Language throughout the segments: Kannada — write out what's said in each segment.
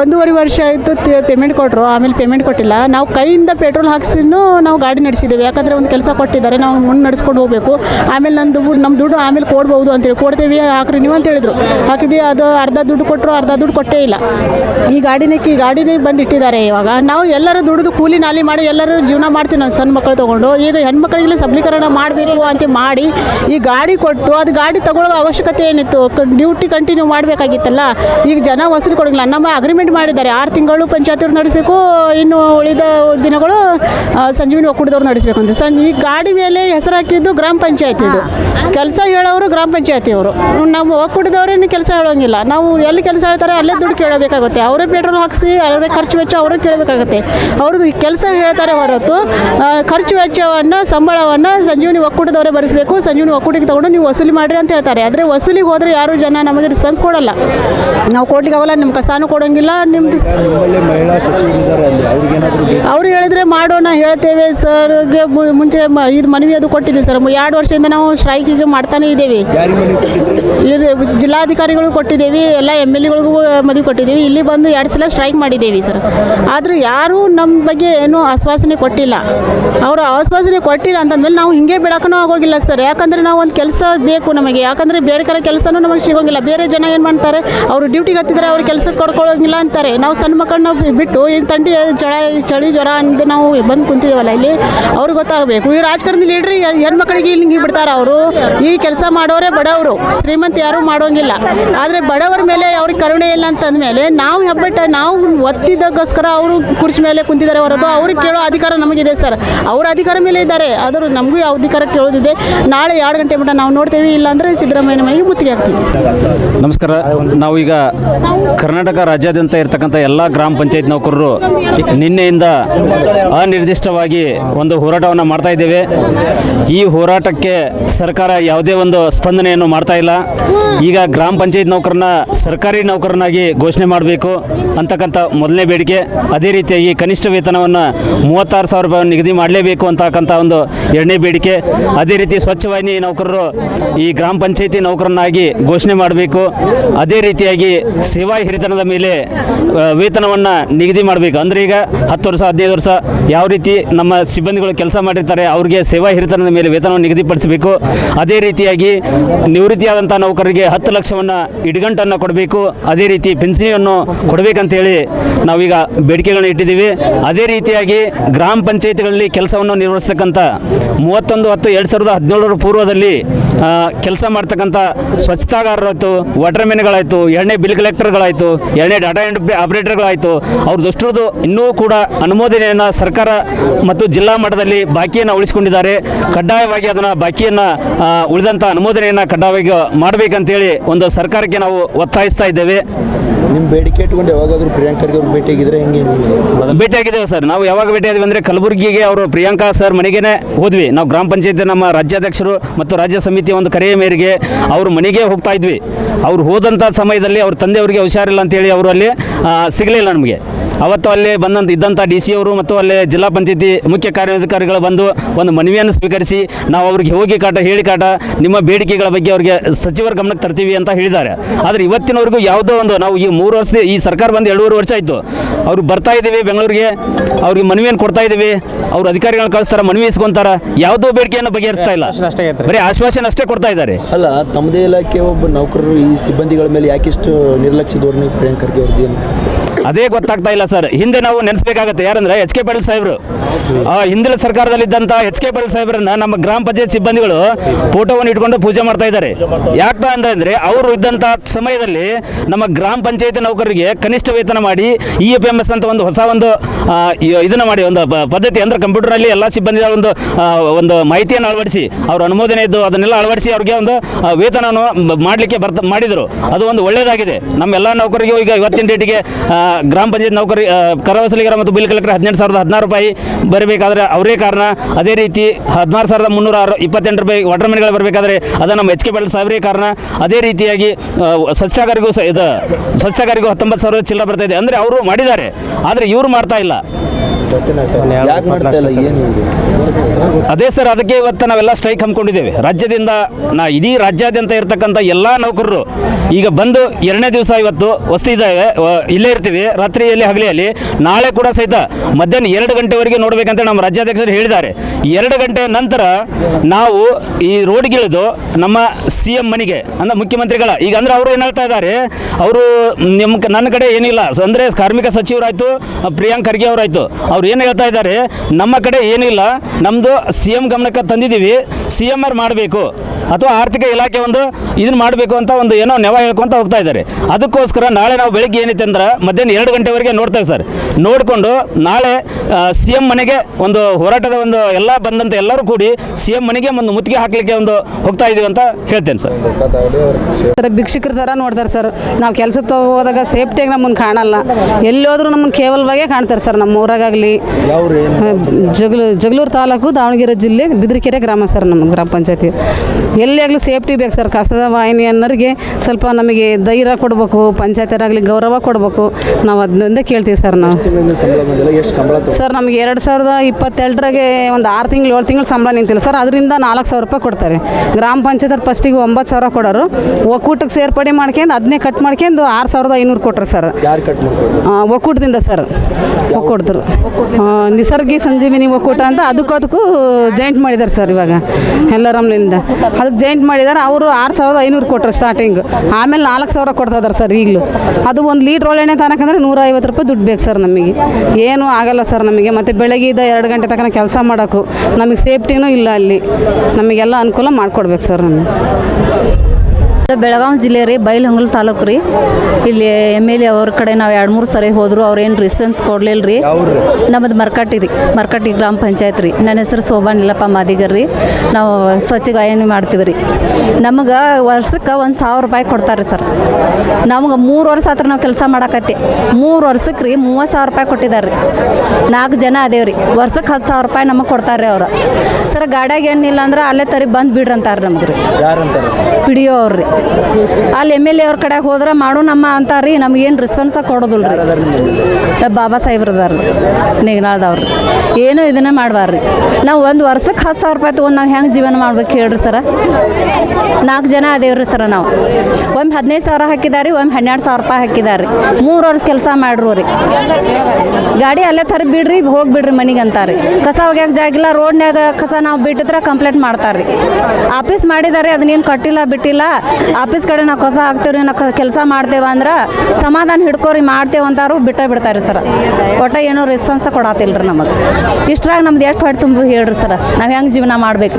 ಒಂದೂವರೆ ವರ್ಷ ಆಯಿತು ಪೇಮೆಂಟ್ ಕೊಟ್ಟರು ಆಮೇಲೆ ಪೇಮೆಂಟ್ ಕೊಟ್ಟಿಲ್ಲ. ನಾವು ಕೈಯಿಂದ ಪೆಟ್ರೋಲ್ ಹಾಕ್ಸಿನೂ ನಾವು ಗಾಡಿ ನಡೆಸಿದ್ದೇವೆ ಯಾಕಂದರೆ ಒಂದು ಕೆಲಸ ಕೊಟ್ಟಿದ್ದಾರೆ, ನಾವು ಮುಂದೆ ನಡೆಸ್ಕೊಂಡು ಹೋಗಬೇಕು. ಆಮೇಲೆ ದುಡ್ಡು ನಮ್ಮ ದುಡ್ಡು ಆಮೇಲೆ ಕೊಡ್ಬೋದು ಅಂತೇಳಿ. ಕೊಡ್ತೇವೆ, ಹಾಕ್ರಿ ನೀವು ಅಂತ ಹೇಳಿದರು ಹಾಕಿದ್ವಿ, ಅದು ಅರ್ಧ ದುಡ್ಡು ಕೊಟ್ಟರು ಅರ್ಧ ದುಡ್ಡು ಕೊಟ್ಟೇ ಇಲ್ಲ. ಈ ಗಾಡಿನಕ್ಕೆ ಈ ಗಾಡಿನೇ ಬಂದು ಇಟ್ಟಿದ್ದಾರೆ ಇವಾಗ. ನಾವು ಎಲ್ಲರೂ ದುಡಿದು ಕೂಲಿ ನಾಲಿ ಮಾಡಿ ಎಲ್ಲರೂ ಜೀವನ ಮಾಡ್ತೀವಿ ನಾವು ಸಣ್ಣ ಮಕ್ಕಳು ತೊಗೊಂಡು. ಈಗ ಹೆಣ್ಮಕ್ಳಿಗೆ ಸಬಲೀಕರಣ ಮಾಡಬೇಕು ಅಂತ ಮಾಡಿ ಈ ಗಾಡಿ ಕೊಟ್ಟು, ಅದು ಗಾಡಿ ತಗೊಳ್ಳೋ ಅವಶ್ಯಕತೆ ಏನಿತ್ತು? ಡ್ಯೂಟಿ ಕಂಟಿನ್ಯೂ ಮಾಡಬೇಕಾಗಿತ್ತಲ್ಲ? ಈಗ ಜನ ವಸೂಲಿ ಕೊಡೋಂಗಿಲ್ಲ. ನಮ್ಮ ಅಗ್ರಿಮೆಂಟ್ ಮಾಡಿದ್ದಾರೆ. ಆರು ತಿಂಗಳು ಪಂಚಾಯತಿಯವ್ರು ನಡೆಸಬೇಕು, ಇನ್ನು ಉಳಿದ ದಿನಗಳು ಸಂಜೀವಿನಿ ಒಕ್ಕೂಟದವ್ರು ನಡೆಸಬೇಕು ಅಂತ. ಸಂಜೆ ಈ ಗಾಡಿ ಮೇಲೆ ಹೆಸರು ಹಾಕಿದ್ದು ಗ್ರಾಮ ಪಂಚಾಯತ್ ಇದು. ಕೆಲಸ ಹೇಳೋರು ಗ್ರಾಮ ಪಂಚಾಯತಿಯವರು ನಮ್ಮ ಒಕ್ಕೂಟದವ್ರೇನು ಕೆಲಸ ಹೇಳೋಂಗಿಲ್ಲ. ನಾವು ಎಲ್ಲಿ ಕೆಲಸ ಹೇಳ್ತಾರೆ ಅಲ್ಲೇ ದುಡ್ಡು ಕೇಳಬೇಕಾಗುತ್ತೆ. ಅವರೇ ಪೆಟ್ರೋಲ್ ಹಾಕಿಸಿ, ಅವರೇ ಖರ್ಚು ವೆಚ್ಚ ಅವರೇ ಕೇಳಬೇಕಾಗುತ್ತೆ. ಅವ್ರದ್ದು ಕೆಲಸ ಹೇಳ್ತಾರೆ ಹೊರತು ಖರ್ಚು ವೆಚ್ಚವನ್ನು, ಸಂಬಳವನ್ನು ಸಂಜೀವಿನಿ ಒಕ್ಕೂಟದವರೇ ಭರಿಸಬೇಕು. ಸಂಜೀವಿನಿ ಒಕ್ಕೂಟಕ್ಕೆ ತಗೊಂಡು ನೀವು ವಸೂಲಿ ಮಾಡಿರಿ ಅಂತ ಹೇಳ್ತಾರೆ. ಆದರೆ ವಸೂಲಿಗೆ ಹೋದರೆ ಯಾರು ಜನ ನಮಗೆ ರೆಸ್ಪಾನ್ಸ್ ಕೊಡಲ್ಲ. ನಾವು ಕೊಡ್ಲಿಕ್ಕೆ ಅವಲ್ಲ ನಿಮ್ಮ ಕಸಾನು ಕೊಡೋಂಗಿಲ್ಲ. ನಿಮ್ದು ನಿಮ್ಮಲ್ಲಿ ಮಹಿಳಾ ಸಚಿವರಿದ್ದಾರೆ ಅಲ್ಲಿ. ಅವ್ರಿಗೇನಾದರೂ ಅವ್ರು ಹೇಳಿದ್ರೆ ಮಾಡೋಣ ಹೇಳ್ತೇವೆ ಸರ್. ಮುಂಚೆ ಮ- ಇದು ಮನವಿ ಅದು ಕೊಟ್ಟಿದ್ದೀವಿ ಸರ್. ಎರಡು ವರ್ಷದಿಂದ ನಾವು ಸ್ಟ್ರೈಕಿಗೆ ಮಾಡ್ತಾನೆ ಇದ್ದೇವೆ. ಯಾರಿಗೆ ಮನೆ ಕೊಟ್ಟಿದ್ರಿ? ಇದು ಜಿಲ್ಲಾಧಿಕಾರಿಗಳು ಕೊಟ್ಟಿದ್ದೇವೆ. ಎಲ್ಲ ಎಂ ಎಲ್ ಎಗಳಿಗೂ ಮದುವೆ ಕೊಟ್ಟಿದ್ದೀವಿ. ಇಲ್ಲಿ ಬಂದು ಎರಡು ಸಲ ಸ್ಟ್ರೈಕ್ ಮಾಡಿದ್ದೇವೆ ಸರ್. ಆದರೂ ಯಾರೂ ನಮ್ಮ ಬಗ್ಗೆ ಏನೂ ಆಶ್ವಾಸನೆ ಕೊಟ್ಟಿಲ್ಲ. ಅವರು ಆಶ್ವಾಸನೆ ಕೊಟ್ಟಿಲ್ಲ ಅಂತಂದ್ಮೇಲೆ ನಾವು ಹಿಂಗೆ ಬಿಡೋಕ್ಕೂ ಆಗೋಗಿಲ್ಲ ಸರ್. ಯಾಕಂದರೆ ನಾವು ಒಂದು ಕೆಲಸ ಬೇಕು ನಮಗೆ. ಯಾಕಂದರೆ ಬೇರೆ ಕಡೆ ಕೆಲಸನೂ ನಮಗೆ ಸಿಗೋಂಗಿಲ್ಲ. ಬೇರೆ ಜನ ಏನು ಮಾಡ್ತಾರೆ? ಅವರು ಡ್ಯೂಟಿಗೆ ಹತ್ತಿದ್ರೆ ಅವ್ರ ಕೆಲಸಕ್ಕೆ ಕೊಡ್ಕೊಳ್ಳೋಂಗಿಲ್ಲ ಅಂತಾರೆ. ನಾವು ಸಣ್ಣ ಮಕ್ಕಳನ್ನ ಬಿಟ್ಟು ಈ ತಂಟಿ ಚಳ ಚಳಿ, ಜ್ವರ ಅಂದು ನಾವು ಬಂದು ಕುಂತಿದ್ದೇವಲ್ಲ ಇಲ್ಲಿ. ಅವ್ರಿಗೆ ಗೊತ್ತಾಗಬೇಕು. ಈ ರಾಜಕಾರಣದ ಲೀಡ್ರಿ ಹೆಣ್ಮಕ್ಳಿಗೆ ಇಲ್ಲಿ ಹಿಂಗೆ ಬಿಡ್ತಾರೆ ಅವರು. ಈ ಕೆಲಸ ಮಾಡೋರೇ ಬಡವರು. ಶ್ರೀಮಂತ ಯಾರೂ ಮಾಡೋಂಗಿಲ್ಲ. ಆದರೆ ಬಡವರ ಮೇಲೆ ಅವ್ರಿಗೆ ಕರುಣೆ ಇಲ್ಲ ಅಂತಂದಮೇಲೆ ನಾವು ಹೆಬ್ಬಟ್ಟ, ನಾವು ಒತ್ತಿದ್ದಕ್ಕೋಸ್ಕರ ಅವರು ಕುರ್ಚಿ ಮೇಲೆ ಕುಂತಿದ್ದಾರೆ ಹೊರತು ಅವ್ರಿಗೆ ಕೇಳೋ ಅಧಿಕಾರ ನಮಗಿದೆ ಸರ್. ಅವ್ರ ಅಧಿಕಾರ ಮೇಲೆ ಇದ್ದಾರೆ. ಆದರೂ ನಮಗೂ ಯಾವ ಅಧಿಕಾರ ಕೇಳೋದಿದೆ. ನಾಳೆ ಎರಡು ಗಂಟೆ ಮಟ್ಟ ನಾವು ನೋಡ್ತೇವೆ. ಇಲ್ಲಾಂದರೆ ಸಿದ್ದರಾಮಯ್ಯ ಮನೆಗೆ ಮುತ್ತಿಗೆ ಹಾಕ್ತೀವಿ. ನಮಸ್ಕಾರ. ನಾವು ಈಗ ಕರ್ನಾಟಕ ರಾಜ್ಯಾದ್ಯಂತ ಇರತಕ್ಕಂಥ ಎಲ್ಲ ಗ್ರಾಮ ಪಂಚಾಯತ್ ನೌಕರರು ನಿನ್ನೆಯಿಂದ ಅನಿರ್ದಿಷ್ಟವಾಗಿ ಒಂದು ಹೋರಾಟವನ್ನು ಮಾಡ್ತಾ ಇದ್ದೇವೆ. ಈ ಹೋರಾಟಕ್ಕೆ ಸರ್ಕಾರ ಯಾವುದೇ ಒಂದು ಸ್ಪಂದನೆಯನ್ನು ಮಾಡ್ತಾ ಇಲ್ಲ. ಈಗ ಗ್ರಾಮ ಪಂಚಾಯತ್ ನೌಕರನ್ನ ಸರ್ಕಾರಿ ನೌಕರನಾಗಿ ಘೋಷಣೆ ಮಾಡಬೇಕು ಅಂತಕ್ಕಂಥ ಮೊದಲನೇ ಬೇಡಿಕೆ. ಅದೇ ರೀತಿಯಾಗಿ ಕನಿಷ್ಠ ವೇತನವನ್ನು ಮೂವತ್ತಾರು ಸಾವಿರ ರೂಪಾಯಿ ನಿಗದಿ ಮಾಡಲೇಬೇಕು ಅಂತಕ್ಕಂಥ ಒಂದು ಎರಡನೇ ಬೇಡಿಕೆ. ಅದೇ ರೀತಿ ಸ್ವಚ್ಛವಾಹಿನಿ ನೌಕರರು ಈ ಗ್ರಾಮ ಪಂಚಾಯತಿ ನೌಕರನ್ನಾಗಿ ಘೋಷಣೆ ಮಾಡಬೇಕು. ಅದೇ ರೀತಿಯಾಗಿ ಸೇವಾ ಹಿರಿತನದ ಮೇಲೆ ವೇತನವನ್ನು ನಿಗದಿ ಮಾಡಬೇಕು. ಅಂದರೆ ಈಗ ಹತ್ತು ವರ್ಷ, ಹದಿನೈದು ವರ್ಷ ಯಾವ ರೀತಿ ನಮ್ಮ ಸಿಬ್ಬಂದಿಗಳು ಕೆಲಸ ಮಾಡಿರ್ತಾರೆ, ಅವರಿಗೆ ಸೇವಾ ಹಿರಿತನದ ಮೇಲೆ ವೇತನವನ್ನು ನಿಗದಿಪಡಿಸಬೇಕು. ಅದೇ ರೀತಿಯಾಗಿ ನಿವೃತ್ತಿಯಾದಂಥ ನೌಕರರಿಗೆ ಹತ್ತು ಲಕ್ಷವನ್ನು ಇಡಗಂಟನ್ನು ಕೊಡಬೇಕು. ಅದೇ ರೀತಿ ಪಿಂಚಣಿಯನ್ನು ಕೊಡಬೇಕಂತೇಳಿ ನಾವೀಗ ಬೇಡಿಕೆಗಳನ್ನ ಇಟ್ಟಿದ್ದೀವಿ. ಅದೇ ರೀತಿಯಾಗಿ ಗ್ರಾಮ ಪಂಚಾಯಿತಿಗಳಲ್ಲಿ ಕೆಲಸವನ್ನು ನಿರ್ವಹಿಸ್ತಕ್ಕಂಥ ಮೂವತ್ತೊಂದು ಹತ್ತು ಎರಡು ಸಾವಿರದ ಹದಿನೇಳರ ಪೂರ್ವದಲ್ಲಿ ಕೆಲಸ ಮಾಡ್ತಕ್ಕಂಥ ಸ್ವಚ್ಛತಾಗಾರರಾಯಿತು ವಾಟರ್ ಮ್ಯಾನ್ಗಳಾಯಿತು ಎರಡನೇ ಬಿಲ್ ಕಲೆಕ್ಟರ್ಗಳಾಯಿತು, ಎರಡನೇ ಡಾಟಾ ಎಂಟ್ರಿ ಆಪರೇಟರ್ಗಳಾಯಿತು ಅವ್ರದ್ದಷ್ಟರದ್ದು ಇನ್ನೂ ಕೂಡ ಅನುಮೋದನೆಯನ್ನು ಸರ್ಕಾರ ಮತ್ತು ಜಿಲ್ಲಾ ಮಟ್ಟದಲ್ಲಿ ಬಾಕಿಯನ್ನು ಉಳಿಸಿಕೊಂಡಿದ್ದಾರೆ. ಕಡ್ಡಾಯವಾಗಿ ಅದನ್ನು ಬಾಕಿಯನ್ನು ಉಳಿದಂಥ ಅನುಮೋದನೆಯನ್ನು ಕಡ್ಡಾಯವಾಗಿ ಮಾಡಬೇಕಂತೇಳಿ ಒಂದು ಸರ್ಕಾರಕ್ಕೆ ನಾವು ಒತ್ತಾಯಿಸ್ತಾ ಇದ್ದೇವೆ. ನಿಮ್ಮ ಬೇಡಿಕೆ ಇಟ್ಕೊಂಡು ಯಾವಾಗಾದರೂ ಪ್ರಿಯಾಂಕರ್ಗೆ ಅವ್ರು ಭೇಟಿಯಾಗಿದ್ರೆ ಹೆಂಗೆ? ಭೇಟಿ ಭೇಟಿಯಾಗಿದ್ದೇವೆ ಸರ್. ನಾವು ಯಾವಾಗ ಭೇಟಿಯಾದ್ವಿ ಅಂದರೆ ಕಲಬುರಗಿಗೆ ಅವರು ಪ್ರಿಯಾಂಕಾ ಸರ್ ಮನೆಗೇ ಹೋದ್ವಿ. ನಾವು ಗ್ರಾಮ ಪಂಚಾಯತ್ ನಮ್ಮ ರಾಜ್ಯಾಧ್ಯಕ್ಷರು ಮತ್ತು ರಾಜ್ಯ ಸಮಿತಿಯ ಒಂದು ಕರೆಯ ಮೇರೆಗೆ ಅವರು ಮನೆಗೆ ಹೋಗ್ತಾ ಇದ್ವಿ. ಅವ್ರು ಹೋದಂಥ ಸಮಯದಲ್ಲಿ ಅವ್ರ ತಂದೆಯವರಿಗೆ ಹುಷಾರಿಲ್ಲ ಅಂತೇಳಿ ಅವರು ಅಲ್ಲಿ ಸಿಗಲಿಲ್ಲ ನಮಗೆ. ಅವತ್ತು ಅಲ್ಲಿ ಬಂದಂತ ಇದ್ದಂಥ ಡಿ ಸಿ ಅವರು ಮತ್ತು ಅಲ್ಲಿ ಜಿಲ್ಲಾ ಪಂಚಾಯತಿ ಮುಖ್ಯ ಕಾರ್ಯಾಧಿಕಾರಿಗಳು ಬಂದು ಒಂದು ಮನವಿಯನ್ನು ಸ್ವೀಕರಿಸಿ ನಾವು ಅವ್ರಿಗೆ ಹೋಗಿ ಕಾಟ ಹೇಳಿ ಕಾಟ ನಿಮ್ಮ ಬೇಡಿಕೆಗಳ ಬಗ್ಗೆ ಅವರಿಗೆ ಸಚಿವರ ಗಮನಕ್ಕೆ ತರ್ತೀವಿ ಅಂತ ಹೇಳಿದ್ದಾರೆ. ಆದರೆ ಇವತ್ತಿನವರೆಗೂ ಯಾವುದೋ ಒಂದು ನಾವು ಈ ಮೂರು ವರ್ಷ ಈ ಸರ್ಕಾರ ಬಂದು ಎರಡೂವರೆ ವರ್ಷ ಆಯಿತು. ಅವ್ರು ಬರ್ತಾ ಇದ್ದೀವಿ ಬೆಂಗಳೂರಿಗೆ ಅವ್ರಿಗೆ ಮನವಿಯನ್ನು ಕೊಡ್ತಾ ಇದ್ದೀವಿ. ಅವ್ರು ಅಧಿಕಾರಿಗಳನ್ನ ಕಳಿಸ್ತಾರೆ ಮನವಿ ಇಸ್ಕೊಂತಾರೆ. ಯಾವುದೋ ಬೇಡಿಕೆಯನ್ನು ಬಗೆಹರಿಸ್ತಾ ಇಲ್ಲ. ಬರೀ ಆಶ್ವಾಸನೆ ಅಷ್ಟೇ ಕೊಡ್ತಾ ಇದ್ದಾರೆ. ಅಲ್ಲ ತಮ್ಮದೇ ಇಲಾಖೆ ಒಬ್ಬ ನೌಕರರು ಈ ಸಿಬ್ಬಂದಿಗಳ ಮೇಲೆ ಯಾಕಿಷ್ಟು ನಿರ್ಲಕ್ಷ್ಯ ಧೋರಣೆ ಪ್ರಿಯಾಂಕರ್ಗೆ ಅವ್ರದ್ದು? game. ಅದೇ ಗೊತ್ತಾಗ್ತಾ ಇಲ್ಲ ಸರ್. ಹಿಂದೆ ನಾವು ನೆನೆಸ್ಬೇಕಾಗತ್ತೆ. ಯಾರಂದ್ರೆ ಎಚ್ ಕೆ ಪಾಟೀಲ್ ಸಾಹೇಬರು. ಹಿಂದಿನ ಸರ್ಕಾರದಲ್ಲಿದ್ದಂಥ ಎಚ್ ಕೆ ಪಾಟೀಲ್ ಸಾಹೇಬರನ್ನ ನಮ್ಮ ಗ್ರಾಮ ಪಂಚಾಯತ್ ಸಿಬ್ಬಂದಿಗಳು ಫೋಟೋವನ್ನು ಇಟ್ಕೊಂಡು ಪೂಜೆ ಮಾಡ್ತಾ ಇದ್ದಾರೆ. ಯಾಕೆ ಅಂದ್ರೆ ಅವರು ಇದ್ದಂಥ ಸಮಯದಲ್ಲಿ ನಮ್ಮ ಗ್ರಾಮ ಪಂಚಾಯತ್ ನೌಕರರಿಗೆ ಕನಿಷ್ಠ ವೇತನ ಮಾಡಿ ಇ ಎಫ್ ಎಂ ಎಸ್ ಅಂತ ಒಂದು ಹೊಸ ಒಂದು ಇದನ್ನ ಮಾಡಿ ಒಂದು ಪದ್ಧತಿ ಅಂದ್ರೆ ಕಂಪ್ಯೂಟರ್ನಲ್ಲಿ ಎಲ್ಲ ಸಿಬ್ಬಂದಿಗಳ ಒಂದು ಒಂದು ಮಾಹಿತಿಯನ್ನು ಅಳವಡಿಸಿ ಅವ್ರ ಅನುಮೋದನೆ ಇದ್ದು ಅದನ್ನೆಲ್ಲ ಅಳವಡಿಸಿ ಅವ್ರಿಗೆ ಒಂದು ವೇತನವನ್ನು ಮಾಡಲಿಕ್ಕೆ ಬರ್ತ, ಮಾಡಿದರು. ಅದು ಒಂದು ಒಳ್ಳೆಯದಾಗಿದೆ ನಮ್ಮ ನೌಕರಿಗೂ ಈಗ ಇವತ್ತಿನ ಡೇಟಿಗೆ ಗ್ರಾಮ ಪಂಚಾಯತ್ ನೌಕರಿ ಕರವಸಲಿಗರ ಕರ ಮತ್ತು ಬಿಲ್ ಕಲೆಕ್ಟರ್ ಹದಿನೆಂಟು ಸಾವಿರದ ಹದಿನಾರು ರೂಪಾಯಿ ಬರಬೇಕಾದ್ರೆ ಅವರೇ ಕಾರಣ. ಅದೇ ರೀತಿ ಹದಿನಾರು ಸಾವಿರದ ಮುನ್ನೂರ ಆರು ಇಪ್ಪತ್ತೆಂಟು ರೂಪಾಯಿ ವಾಟರ್ ಮ್ಯಾನ್ಗಳು ಬರಬೇಕಾದ್ರೆ ಅದು ನಮ್ಮ ಎಚ್ ಕೆ ಪಾಟೀಲ್ ಸಾವಿರೇ ಕಾರಣ. ಅದೇ ರೀತಿಯಾಗಿ ಸ್ವಚ್ಛಗಾರಿಗೂ ಇದು, ಸ್ವಚ್ಛಗಾರಿಗೂ ಹತ್ತೊಂಬತ್ತು ಸಾವಿರ ಚಿಲ್ಲರೆ ಬರ್ತಾ ಇದೆ. ಅಂದರೆ ಅವರು ಮಾಡಿದ್ದಾರೆ. ಆದರೆ ಇವರು ಮಾಡ್ತಾ ಇಲ್ಲ. ಅದೇ ಸರ್ ಅದಕ್ಕೆ ಇವತ್ತು ನಾವೆಲ್ಲ ಸ್ಟ್ರೈಕ್ ಹಮ್ಮಿಕೊಂಡಿದ್ದೇವೆ. ರಾಜ್ಯದಿಂದ ನಾ ಇಡೀ ರಾಜ್ಯಾದ್ಯಂತ ಇರತಕ್ಕಂಥ ಎಲ್ಲ ನೌಕರರು ಈಗ ಬಂದು ಎರಡನೇ ದಿವಸ ಇವತ್ತು ವಸ್ತಿ ಇದ್ದಾವೆ ವ- ಇಲ್ಲೇ ಇರ್ತೀವಿ. ರಾತ್ರಿಯಲ್ಲಿ ಹಗಲಿಯಲ್ಲಿ ನಾಳೆ ಕೂಡ ಸಹಿತ ಮಧ್ಯಾಹ್ನ ಎರಡು ಗಂಟೆವರೆಗೆ ನೋಡಬೇಕಂತ ನಮ್ಮ ರಾಜ್ಯಾಧ್ಯಕ್ಷರು ಹೇಳಿದ್ದಾರೆ. ಎರಡು ಗಂಟೆ ನಂತರ ನಾವು ಈ ರೋಡ್ಗಿಳಿದು ನಮ್ಮ ಸಿ ಎಂ ಮನೆಗೆ ಅಂದ್ರೆ ಮುಖ್ಯಮಂತ್ರಿಗಳ ಈಗ ಅಂದ್ರೆ ಅವರು ಏನು ಹೇಳ್ತಾ ಇದ್ದಾರೆ ಅವರು ನಿಮ್ಮ ನನ್ನ ಕಡೆ ಏನಿಲ್ಲ. ಅಂದರೆ ಕಾರ್ಮಿಕ ಸಚಿವರಾಯಿತು ಪ್ರಿಯಾಂಕ್ ಖರ್ಗೆ ಅವರಾಯಿತು. ಅವ್ರು ಏನು ಹೇಳ್ತಾ ಇದ್ದಾರೆ? ನಮ್ಮ ಕಡೆ ಏನಿಲ್ಲ ನಮ್ಮದು ಸಿ ಎಂ ಗಮನಕ್ಕೆ ತಂದಿದ್ದೀವಿ ಸಿ ಎಂ ಆರ್ ಮಾಡಬೇಕು. ಅಥವಾ ಆರ್ಥಿಕ ಇಲಾಖೆ ಒಂದು ಇದನ್ನ ಮಾಡಬೇಕು ಅಂತ ಒಂದು ಏನೋ ನೆವ ಹೇಳ್ಕೊಂತ ಹೋಗ್ತಾ ಇದ್ದಾರೆ. ಅದಕ್ಕೋಸ್ಕರ ನಾಳೆ ನಾವು ಬೆಳಿಗ್ಗೆ ಏನೈತೆ ಅಂದ್ರೆ ಮಧ್ಯಾಹ್ನ ಎರಡು ಗಂಟೆವರೆಗೆ ನೋಡ್ತೇವೆ ಸರ್. ನೋಡಿಕೊಂಡು ನಾಳೆ ಸಿ ಎಂ ಮನೆಗೆ ಒಂದು ಹೋರಾಟದ ಒಂದು ಎಲ್ಲ ಬಂದಂಥ ಎಲ್ಲರೂ ಕೂಡಿ ಸಿ ಎಂ ಮನೆಗೆ ಒಂದು ಮುತ್ತಿಗೆ ಹಾಕಲಿಕ್ಕೆ ಒಂದು ಹೋಗ್ತಾ ಇದ್ದೀವಿ ಅಂತ ಹೇಳ್ತೇನೆ ಸರ್. ಭಿಕ್ಷಕರ ಥರ ನೋಡ್ತಾರೆ ಸರ್. ನಾವು ಕೆಲಸಕ್ಕೆ ಹೋದಾಗ ಸೇಫ್ಟಿಯಾಗಿ ನಮ್ಮನ್ನು ಕಾಣಲ್ಲ. ಎಲ್ಲಿ ಹೋದ್ರೂ ನಮ್ಮನ್ನು ಕೇವಲವಾಗೇ ಕಾಣ್ತಾರೆ ಸರ್, ನಮ್ಮ ಊರಾಗಲಿ ಯಾವ್ರು? ಜಗಳ ಜಗಲು ಜಗಳೂರು ತಾಲೂಕು ದಾವಣಗೆರೆ ಜಿಲ್ಲೆ ಬಿದ್ರಿಕೆರೆ ಗ್ರಾಮ ಸರ್ ನಮ್ಮ ಗ್ರಾಮ ಪಂಚಾಯತಿ. ಎಲ್ಲಿ ಆಗಲಿ ಸೇಫ್ಟಿ ಬೇಕು ಸರ್ ಕಸದ ವಾಹಿನಿ ಅನ್ನೋರಿಗೆ ಸ್ವಲ್ಪ ನಮಗೆ ಧೈರ್ಯ ಕೊಡಬೇಕು ಪಂಚಾಯತರಾಗಲಿ ಗೌರವ ಕೊಡಬೇಕು. ನಾವು ಅದನ್ನೇ ಕೇಳ್ತೀವಿ ಸರ್ ನಾವು. ಸರ್ ನಮಗೆ ಎರಡು ಸಾವಿರದ ಇಪ್ಪತ್ತೆರಡರಾಗೆ ಒಂದು ಆರು ತಿಂಗಳು ಏಳು ತಿಂಗಳು ಸಂಬಳ ನಿಂತಿಲ್ಲ ಸರ್ ಅದರಿಂದ ನಾಲ್ಕು ಸಾವಿರ ರೂಪಾಯಿ ಕೊಡ್ತಾರೆ. ಗ್ರಾಮ ಪಂಚಾಯತ್ ಫಸ್ಟಿಗೆ ಒಂಬತ್ತು ಸಾವಿರ ಕೊಡೋರು ಒಕ್ಕೂಟಕ್ಕೆ ಸೇರ್ಪಡೆ ಮಾಡ್ಕೊಂಡು ಅದನ್ನೇ ಕಟ್ ಮಾಡ್ಕೊಂಡು ಆರು ಸಾವಿರದ ಐನೂರು ಕೊಟ್ಟರು ಸರ್. ಒಕ್ಕೂಟದಿಂದ ಸರ್ ಒಕ್ಕೂಟದ್ರು. ನಿಸರ್ಗಿ ಸಂಜೀವಿನಿ ಒಕ್ಕೂಟ ಅಂತ ಅದಕ್ಕೂ ಅದಕ್ಕೂ ಜಾಯಿಂಟ್ ಮಾಡಿದ್ದಾರೆ ಸರ್ ಇವಾಗ, ಎಲ್ಲರಮ್ಲಿಂದ. ಅದಕ್ಕೆ ಜಾಯಿಂಟ್ ಮಾಡಿದ್ದಾರೆ ಅವರು ಆರು ಸಾವಿರದ ಐನೂರು ಕೊಟ್ಟರು ಸ್ಟಾರ್ಟಿಂಗ್ ಆಮೇಲೆ ನಾಲ್ಕು ಸಾವಿರ ಕೊಡ್ತಾ ಇದಾರೆ ಸರ್ ಈಗಲೂ. ಅದು ಒಂದು ಲೀಟ್ರ್ ಒಳ್ಳೆಣ್ಣೆ ತನಕಂದ್ರೆ ನೂರ ಐವತ್ತು ರೂಪಾಯಿ ದುಡ್ಡು ಬೇಕು ಸರ್ ನಮಗೆ. ಏನೂ ಆಗಲ್ಲ ಸರ್ ನಮಗೆ. ಮತ್ತು ಬೆಳಗ್ಗೆಯಿಂದ ಎರಡು ಗಂಟೆ ತನಕ ಕೆಲಸ ಮಾಡೋಕ್ಕೂ ನಮಗೆ ಸೇಫ್ಟಿನೂ ಇಲ್ಲ ಅಲ್ಲಿ. ನಮಗೆಲ್ಲ ಅನುಕೂಲ ಮಾಡಿಕೊಡ್ಬೇಕು ಸರ್ ನಮಗೆ. ಬೆಳಗಾವಿ ಜಿಲ್ಲೆ ರೀ ಬೈಲಹೊಂಗಲ ತಾಲೂಕು ರೀ. ಇಲ್ಲಿ ಎಂ ಎಲ್ ಎ ಅವ್ರ ಕಡೆ ನಾವು ಎರಡು ಮೂರು ಸರಿ ಹೋದ್ರು ಅವ್ರೇನು ರಿಸ್ಪಾನ್ಸ್ ಕೊಡಲಿಲ್ಲ ರೀ. ನಮ್ಮದು ಮರ್ಕಟ್ಟಿ ರೀ ಮರ್ಕಟ್ಟಿ ಗ್ರಾಮ ಪಂಚಾಯತ್ ರೀ. ನನ್ನ ಹೆಸರು ಶೋಭಾ ನಿಲ್ಲಪ್ಪ ಮಾದಿಗರ್ ರೀ. ನಾವು ಸ್ವಚ್ಛ ಗಾಯನ ಮಾಡ್ತೀವಿ ರೀ. ನಮಗೆ ವರ್ಷಕ್ಕೆ ಒಂದು ಸಾವಿರ ರೂಪಾಯಿ ಕೊಡ್ತಾರೆ ಸರ್. ನಮ್ಗೆ ಮೂರು ವರ್ಷ ಹತ್ರ ನಾವು ಕೆಲಸ ಮಾಡಕತ್ತಿ. ಮೂರು ವರ್ಷಕ್ಕೆ ರೀ ಮೂವತ್ತು ಸಾವಿರ ರೂಪಾಯಿ ಕೊಟ್ಟಿದ್ದಾರೆ ರೀ. ನಾಲ್ಕು ಜನ ಅದೇವ್ ರೀ. ವರ್ಷಕ್ಕೆ ಹತ್ತು ಸಾವಿರ ರೂಪಾಯಿ ನಮಗೆ ಕೊಡ್ತಾರೆ ರೀ ಅವ್ರು. ಸರ್ ಗಾಡ್ಯಾಗ ಏನಿಲ್ಲ ಅಂದ್ರೆ ಅಲ್ಲೇ ತರಿ ಬಂದು ಬಿಡ್ರಿ ಅಂತಾರೆ ನಮ್ಗೆ ರೀ. ಪಿಡಿಯೋ ಅವ್ರು ರೀ. ಅವ್ರಿ ಅಲ್ಲಿ ಎಂ ಎಲ್ ಎ ಅವ್ರ ಕಡೆ ಹೋದ್ರೆ ಮಾಡು ನಮ್ಮ ರೀ ನಮಗೇನು ರೆಸ್ಪಾನ್ಸ ಕೊಡೋದಿಲ್ಲ ರೀ. ಬಾಬಾ ಸಾಹೇಬ್ರದಾರ ನಿಗ್ನಾಳ್ದವ್ರು. ಏನೂ ಇದನ್ನೇ ಮಾಡಬಾರ್ರಿ ನಾವು ಒಂದು ವರ್ಷಕ್ಕೆ ಹತ್ತು ಸಾವಿರ ರೂಪಾಯಿ ತೊಗೊಂಡು ನಾವು ಹೆಂಗೆ ಜೀವನ ಮಾಡ್ಬೇಕು ಹೇಳ್ರಿ ಸರ? ನಾಲ್ಕು ಜನ ಅದೇವ್ರಿ ಸರ ನಾವು. ಒಮ್ಮೆ ಹದಿನೈದು ಸಾವಿರ ಹಾಕಿದಾರಿ ಒಮ್ಮೆ ಹನ್ನೆರಡು ಸಾವಿರ ರೂಪಾಯಿ ಹಾಕಿದಾರಿ. ಮೂರು ವರ್ಷ ಕೆಲಸ ಮಾಡ್ರು ರೀ. ಗಾಡಿ ಅಲ್ಲೇ ಥರ ಬಿಡ್ರಿ ಹೋಗಿಬಿಡ್ರಿ ಮನೆಗೆ ಅಂತಾರೆ ಕಸ ಒಗ್ಯಾಕ ಜಾಗಿಲ್ಲ ರೋಡ್ನ್ಯಾಗ ಕಸ ನಾವು ಬಿಟ್ಟಿದ್ರೆ ಕಂಪ್ಲೇಂಟ್ ಮಾಡ್ತಾರೆ ರೀ ಆಫೀಸ್ ಮಾಡಿದಾರೆ ಅದನ್ನೇನು ಕಟ್ಟಿಲ್ಲ ಬಿಟ್ಟಿಲ್ಲ. ಆಫೀಸ್ ಕಡೆ ನಾವು ಕಸ ಹಾಕ್ತೀವ್ರಿ ನಾವು ಕೆಲಸ ಮಾಡ್ತೇವೆ ಅಂದ್ರೆ ಸಮಾಧಾನ ಹಿಡ್ಕೋರಿ ಮಾಡ್ತೇವೆ ಅಂತಾರು ಬಿಟ್ಟ ಬಿಡ್ತಾರೆ ಸರ್ ಒಟ್ಟ ಏನೋ ರೆಸ್ಪಾನ್ಸ್ ಕೊಡತ್ತಿಲ್ಲ ರೀ ನಮಗೆ. ಇಷ್ಟ್ರಾಗ ನಮ್ದು ಎಷ್ಟು ಹೊಟ್ಟೆ ತುಂಬ ಹೇಳ್ರಿ ಸರ್ ನಾವು ಹೆಂಗೆ ಜೀವನ ಮಾಡ್ಬೇಕು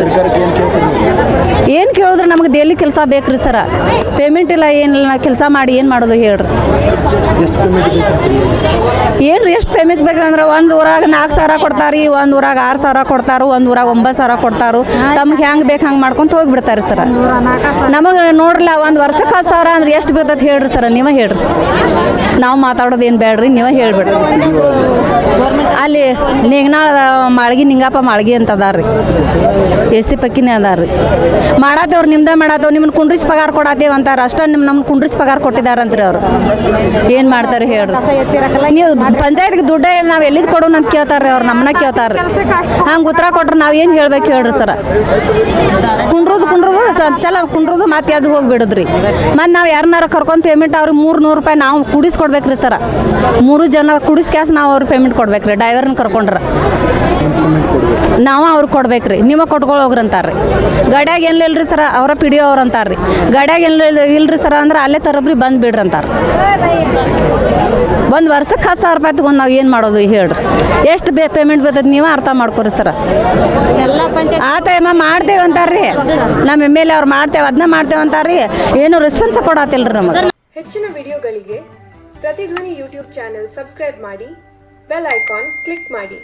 ಏನು ಕೇಳಿದ್ರೆ? ನಮಗೆ ಡೈಲಿ ಕೆಲಸ ಬೇಕು ರೀ ಸರ ಪೇಮೆಂಟ್ ಇಲ್ಲ ಏನಿಲ್ಲ ನಾವು ಕೆಲಸ ಮಾಡಿ ಏನು ಮಾಡೋದು ಹೇಳ್ರಿ. ಏನು ರೀ ಎಷ್ಟು ಪೇಮೆಂಟ್ ಬೇಕಂದ್ರೆ ಒಂದು ಊರಾಗ ನಾಲ್ಕು ಸಾವಿರ ಕೊಡ್ತಾರೆ ಒಂದು ಊರಾಗ ಆರು ಸಾವಿರ ಕೊಡ್ತಾರು ಒಂದು ಊರಾಗ ಒಂಬತ್ತು ಸಾವಿರ ಕೊಡ್ತಾರು. ತಮ್ಗೆ ಹೆಂಗೆ ಬೇಕು ಹಂಗೆ ಮಾಡ್ಕೊಂತ ಹೋಗಿಬಿಡ್ತಾರೆ ಸರ್ ನಮಗೆ ನೋಡ್ರಲ್ಲ ಒಂದು ವರ್ಷಕ್ಕೆ ಹತ್ತು ಸಾವಿರ ಅಂದ್ರೆ ಎಷ್ಟು ಬೀಳ್ತದೆ ಹೇಳ್ರಿ ಸರ್ ನೀವೇ ಹೇಳ್ರಿ. ನಾವು ಮಾತಾಡೋದು ಏನು ಬೇಡ್ರಿ ನೀವೇ ಹೇಳ್ಬಿಡ್ರಿ. ಅಲ್ಲಿ ನಿಗ್ನಾಳ ಮಾಳ್ಗಿ ನಿಂಗಪ್ಪ ಮಾಳ್ಗಿ ಅಂತ ಅದಾರ ರೀ ಎ ಸಿ ಪಕ್ಕಿನೇ ಅದಾರ ರೀ ಮಾಡತ್ತೇವ್ರು ನಿಮ್ದೇ ಮಾಡೋದು ನಿಮ್ಮನ್ನು ಕುಂಡ್ರಿಸಿ ಪಗಾರ ಕೊಡತ್ತೇವ್ ಅಂತಾರೆ. ಅಷ್ಟ ನಿಮ್ಮ ನಮ್ಮ ಕುಂಡ್ರಿಸಿ ಪಗಾರ ಕೊಟ್ಟಿದಾರಂತ್ರಿ ಅವರು. ಏನು ಮಾಡ್ತಾರೆ ಹೇಳ್ರಿ. ನೀವು ಪಂಚಾಯತ್ಗೆ ದುಡ್ಡೇ ಇಲ್ಲ ನಾವು ಎಲ್ಲಿದ್ ಕೊಡೋಣ ಅಂತ ಕೇಳ್ತಾರೆ ಅವ್ರು ನಮ್ಮನ್ನ ಕೇಳ್ತಾರೆ ಹಂಗ ಉತ್ತರ ಕೊಟ್ರೆ ನಾವು ಏನು ಹೇಳ್ಬೇಕು ಹೇಳ್ರಿ ಸರ. ಕುಂಡ್ರದು ಕುಂಡ್ರದು ಚಲೋ ಕುಂಡ್ರದು ಮತ್ತೆ ಅದು ಹೋಗ್ಬಿಡುದ್ರಿ? ಮತ್ತೆ ನಾವು ಯಾರನ್ನಾರ ಕರ್ಕೊಂಡು ಪೇಮೆಂಟ್ ಅವ್ರಿಗೆ ಮೂರು ನೂರು ರೂಪಾಯಿ ನಾವು ಕುಡಿಸ್ಕೊಡ್ಬೇಕ್ರಿ ಸರ. ಮೂರು ಜನ ಕುಡಿಸ್ ಕ್ಯಾಸ್ ನಾವು ಅವ್ರಿಗೆ ಪೇಮೆಂಟ್ ಕೊಡ್ಬೇಕ್ರಿ ಡ್ರೈವರ್ನ ಕರ್ಕೊಂಡ್ರೆ. ನಾವು ಅವ್ರಿಗೆ ಕೊಡ್ಬೇಕ್ರಿ ನಿಮ್ಮ ಕೊಟ್ಕೊಳ್ಳಿ ಹೋಗ್ರಿ ಅಂತಾರೆ ಗಾಡ್ಯಾಗ ಏನಿಲ್ಲ ಸರ ಅವರ ಪಿ ಡಿ ಅವ್ರು ಅಂತಾರೆ ರೀ ಗಾಡ್ಯಾಗ ಏನಿಲ್ಲ ಇಲ್ರಿ ಸರ ಅಂದ್ರೆ ಅಲ್ಲೇ ತರಬ್ರಿ ಬಂದು ಬಿಡ್ರಿ ಅಂತಾರೆ ಒಂದು ವರ್ಷಕ್ಕೆ ಹತ್ತು ಸಾವಿರ ರೂಪಾಯಿ ತೊಗೊಂಡು ನಾವು ಏನು ಮಾಡೋದು ಹೇಳ್ರಿ. ಎಷ್ಟು ಬೇ ಪೇಮೆಂಟ್ ಬರ್ತದೆ ನೀವೇ ಅರ್ಥ ಮಾಡ್ಕೊರಿ ಸರ. ಆ ಟೈಮ ಅಂತಾರ್ರಿ. ನಮ್ಮ ಎಂ ಎ ಅವ್ರು ಮಾಡ್ತೇವೆ ಅದನ್ನ ಮಾಡ್ತೇವೆ ಅಂತಾರ್ರಿ. ಏನು ರೆಸ್ಪಾನ್ಸ್ ಕೊಡತ್ತಿಲ್ರಿ ನಮಗೆ. ಹೆಚ್ಚಿನ ವಿಡಿಯೋಗಳಿಗೆ ಪ್ರತಿಧ್ವನಿ ಯೂಟ್ಯೂಬ್ ಚಾನೆಲ್ ಸಬ್ಸ್ಕ್ರೈಬ್ ಮಾಡಿ ಬೆಲ್ ಐಕಾನ್ ಕ್ಲಿಕ್ ಮಾಡಿ.